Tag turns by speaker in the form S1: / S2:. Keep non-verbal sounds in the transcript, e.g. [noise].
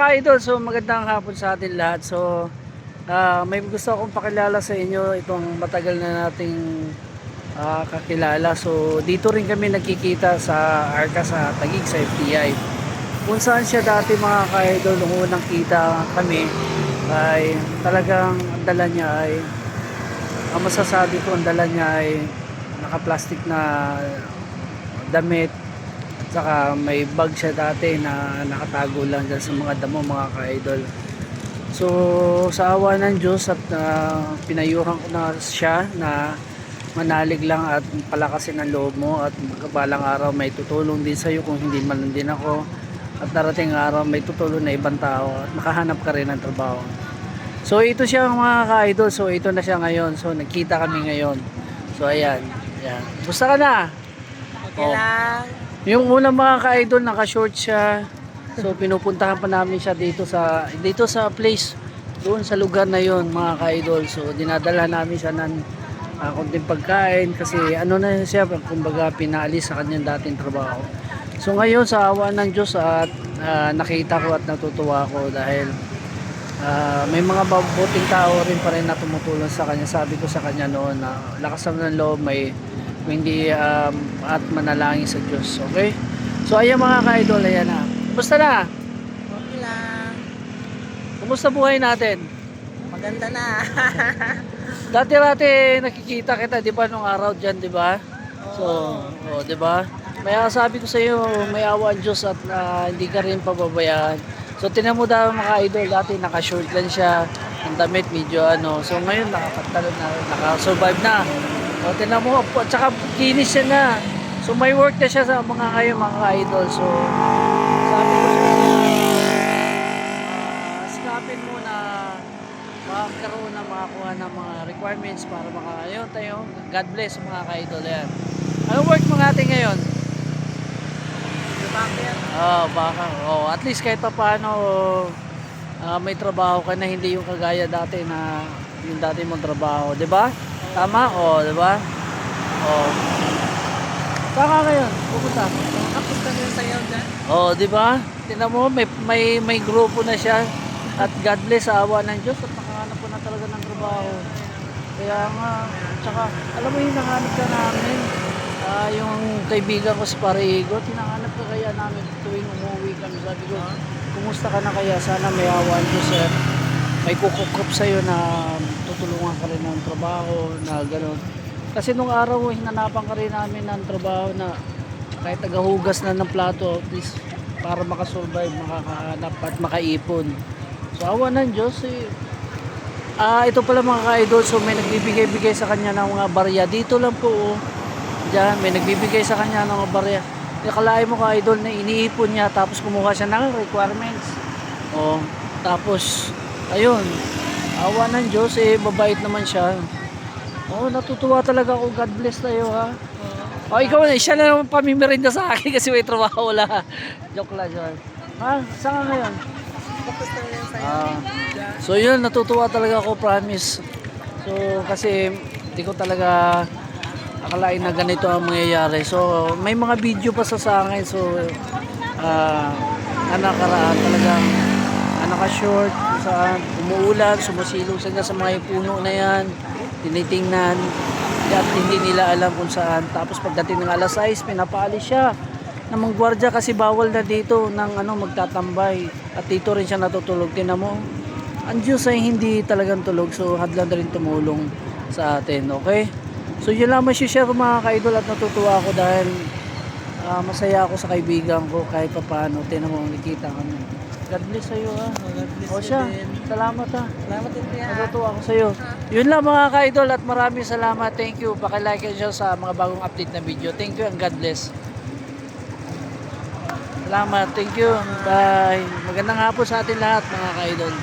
S1: Mga idol, so magandang hapon sa atin lahat. So, ah, may gusto akong pakilala sa inyo itong matagal na nating ah, kakilala. So, dito rin kami nagkikita sa Arca sa Tagig sa FTI. Kung saan siya dati mga ka-idol, nung unang kita kami, ay talagang ang dala niya ay ang masasabi ko ang dala niya ay naka-plastic na damit saka may bag siya dati na nakatago lang dyan sa mga damo mga ka-idol so sa awa ng Diyos at ah, pinayuhan ko na siya na manalig lang at palakasin ang loob mo at balang araw may tutulong din sa iyo kung hindi man din ako at darating araw may tutulong na ibang tao at makahanap ka rin ng trabaho so ito siya mga ka-idol so ito na siya ngayon so nagkita kami ngayon so ayan, ayan. Gusto ka na?
S2: Okay
S1: Oh.
S2: lang.
S1: Yung unang mga ka-idol, naka-short siya. So pinupuntahan pa namin siya dito sa dito sa place doon sa lugar na yon mga ka-idol. So dinadala namin siya ng uh, konting pagkain kasi ano na siya kumbaga pinaalis sa kanyang dating trabaho. So ngayon sa awa ng Diyos at ah, nakita ko at natutuwa ako dahil ah, may mga mabuting tao rin pa rin na tumutulong sa kanya. Sabi ko sa kanya noon na lakas ng loob may hindi um, at manalangin sa Diyos. Okay? So ayan mga ka-idol, ayan na. Kumusta na?
S2: Okay lang.
S1: Kumusta buhay natin?
S2: Maganda na. [laughs]
S1: Dati-dati nakikita kita, di ba, nung araw dyan, di ba? So, oh, di ba? May sabi ko sa iyo, may awa ang Diyos at ah, hindi ka rin pababayaan. So, tinan mo daw mga idol, dati naka-short lang siya, ang damit, medyo ano. So, ngayon, nakakatalo na, naka-survive na. So, tinan mo, at saka kinis siya na. So, may work na siya sa mga kayo, mga idol. So, sabi ko siya, ah, sikapin mo na ng makakuha ng mga requirements para makayon tayo. God bless mga ka-idol yan. Anong work mo natin ngayon?
S2: Bakit?
S1: Oh, baka. Oh, at least kahit pa paano ah, may trabaho ka na hindi yung kagaya dati na yung dati mong trabaho, 'di ba? Tama? Oh, 'di ba? Oh. Saan ka ngayon? Pupunta.
S2: Kapunta na yung sayaw dyan.
S1: Oh, 'di ba? Tingnan mo, may may may grupo na siya. At God bless sa awa ng Diyos at nakahanap ko na talaga ng trabaho. Kaya nga, tsaka alam mo yung nakahanap ka namin. Ah, yung kaibigan ko si Parigo, tinahanap ka kaya namin tuwing umuwi kami. Sabi ko, kumusta ka na kaya? Sana may awa ang Diyos sir. May kukukup sa'yo na tutulungan ka rin ng trabaho na gano'n. Kasi nung araw, hinanapan ka rin namin ng trabaho na kahit tagahugas na ng plato, at least para makasurvive, makakahanap at makaipon. So awa ng Diyos eh. Ah, ito pala mga ka-idol, so may nagbibigay-bigay sa kanya ng mga barya. Dito lang po, oh. Diyan, may nagbibigay sa kanya ng barya. Nakalain mo ka-idol na iniipon niya, tapos kumuha siya ng requirements. Oh, tapos, ayun, awa ng Diyos, eh, babait naman siya. Oh, natutuwa talaga ako. God bless tayo, ha. Oh, ikaw na, siya na naman pamimirinda sa akin [laughs] kasi may trabaho wala. Joke lang yun. Ha? Saan ka ngayon?
S2: Kapunta na yung sayaw.
S1: Ah. So yun, natutuwa talaga ako, promise. So kasi hindi ko talaga akalain na ganito ang mangyayari. So may mga video pa sa sa akin. So ah uh, nakaraan talagang naka-short kung saan umuulan, sumusilong sila sa mga puno na yan, tinitingnan at hindi nila alam kung saan. Tapos pagdating ng alas 6, pinapaalis siya ng mga gwardiya kasi bawal na dito ng ano magtatambay at dito rin siya natutulog tinan mo ang Diyos ay hindi talagang tulog so hadlan na rin tumulong sa atin okay so yun lang share mga kaidol at natutuwa ako dahil ah, masaya ako sa kaibigan ko kahit pa paano tinan mo nakita kami God bless sa'yo ha
S2: God bless
S1: o siya
S2: din.
S1: salamat ha
S2: Salamat din kuya.
S1: Natutuwa ako sa'yo. Yun lang mga ka-idol at maraming salamat. Thank you. Pakilike and share sa mga bagong update na video. Thank you and God bless. Salamat. Thank you. Bye. Magandang hapon sa atin lahat mga ka-idol.